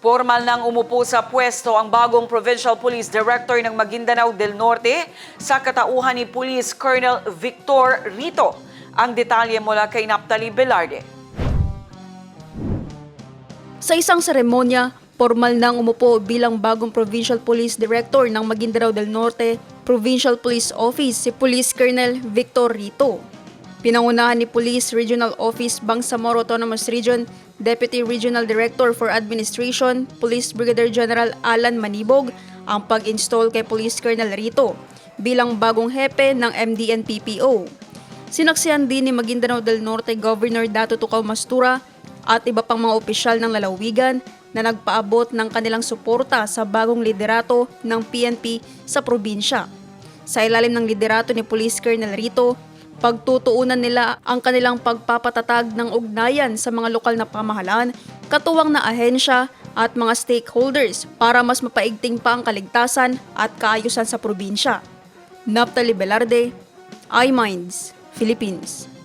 Formal nang umupo sa pwesto ang bagong Provincial Police Director ng Maguindanao del Norte sa katauhan ni Police Colonel Victor Rito. Ang detalye mula kay Naptali Velarde. Sa isang seremonya, formal nang umupo bilang bagong Provincial Police Director ng Maguindanao del Norte, Provincial Police Office si Police Colonel Victor Rito. Pinangunahan ni Police Regional Office Bangsamoro Autonomous Region Deputy Regional Director for Administration, Police Brigadier General Alan Manibog ang pag-install kay Police Colonel Rito bilang bagong hepe ng MDN-PPO. Sinaksihan din ni Maguindanao del Norte Governor Dato Tucaw Mastura at iba pang mga opisyal ng lalawigan na nagpaabot ng kanilang suporta sa bagong liderato ng PNP sa probinsya. Sa ilalim ng liderato ni Police Colonel Rito, pagtutuunan nila ang kanilang pagpapatatag ng ugnayan sa mga lokal na pamahalaan, katuwang na ahensya at mga stakeholders para mas mapaigting pa ang kaligtasan at kaayusan sa probinsya. Naptali Velarde, iMinds, Philippines.